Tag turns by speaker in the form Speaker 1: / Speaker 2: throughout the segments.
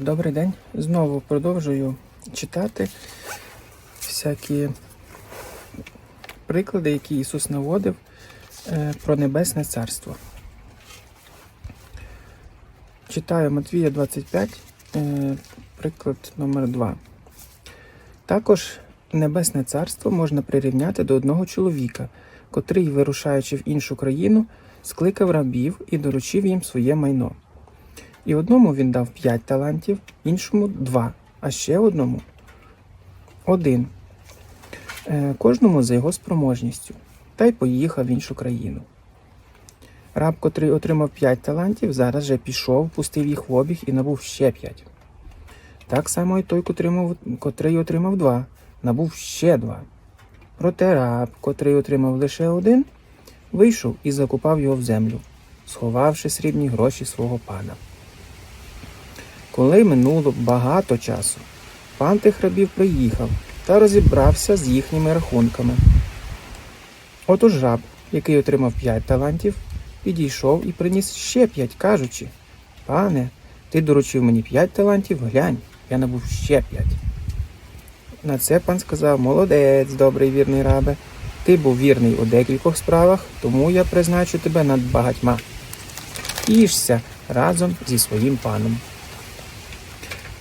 Speaker 1: Добрий день. Знову продовжую читати всякі приклади, які Ісус наводив е, про Небесне Царство. Читаю Матвія 25, е, приклад номер 2. Також Небесне Царство можна прирівняти до одного чоловіка, котрий, вирушаючи в іншу країну, скликав рабів і доручив їм своє майно. І одному він дав п'ять талантів, іншому два, а ще одному один. Е, Кожному за його спроможністю, та й поїхав в іншу країну. Раб, котрий отримав п'ять талантів, зараз же пішов, пустив їх в обіг і набув ще п'ять. Так само і той, котрий, отримав два, набув ще два. Проте раб, котрий отримав лише один, вийшов і закупав його в землю, сховавши срібні гроші свого пана. Коли минуло багато часу, пан тих рабів приїхав та розібрався з їхніми рахунками. Отож раб, який отримав п'ять талантів, підійшов і приніс ще п'ять, кажучи: Пане, ти доручив мені п'ять талантів, глянь, я набув ще п'ять. На це пан сказав: Молодець, добрий вірний рабе. Ти був вірний у декількох справах, тому я призначу тебе над багатьма. Тішся разом зі своїм паном.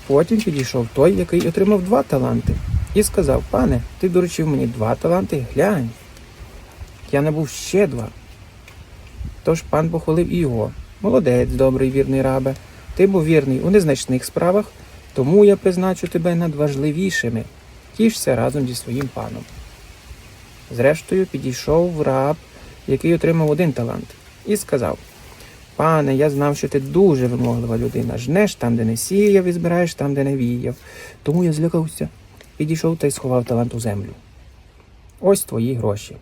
Speaker 1: Потім підійшов той, який отримав два таланти, і сказав: Пане, ти доручив мені два таланти, глянь. Я набув ще два. Тож пан похвалив і його. Молодець, добрий вірний рабе. Ти був вірний у незначних справах, тому я призначу тебе над важливішими. Тішся разом зі своїм паном. Зрештою, підійшов раб, який отримав один талант, і сказав: Пане, я знав, що ти дуже вимоглива людина. Жнеш там, де не сіяв, і збираєш там, де не віяв. Тому я злякався. Підійшов та й сховав талант у землю. Ось твої гроші.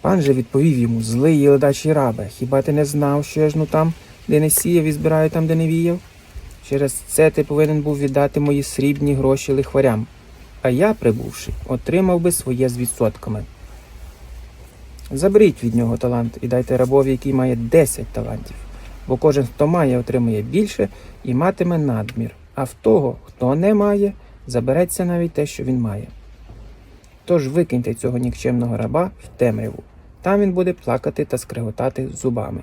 Speaker 1: Пан же відповів йому: злий і ледачий рабе, хіба ти не знав, що я жну там, де не сіяв і збираю там, де не віяв? Через це ти повинен був віддати мої срібні гроші лихварям, а я, прибувши, отримав би своє з відсотками. Заберіть від нього талант і дайте рабові, який має 10 талантів, бо кожен, хто має, отримує більше і матиме надмір, а в того, хто не має, забереться навіть те, що він має. Тож викиньте цього нікчемного раба в темряву, там він буде плакати та скреготати зубами.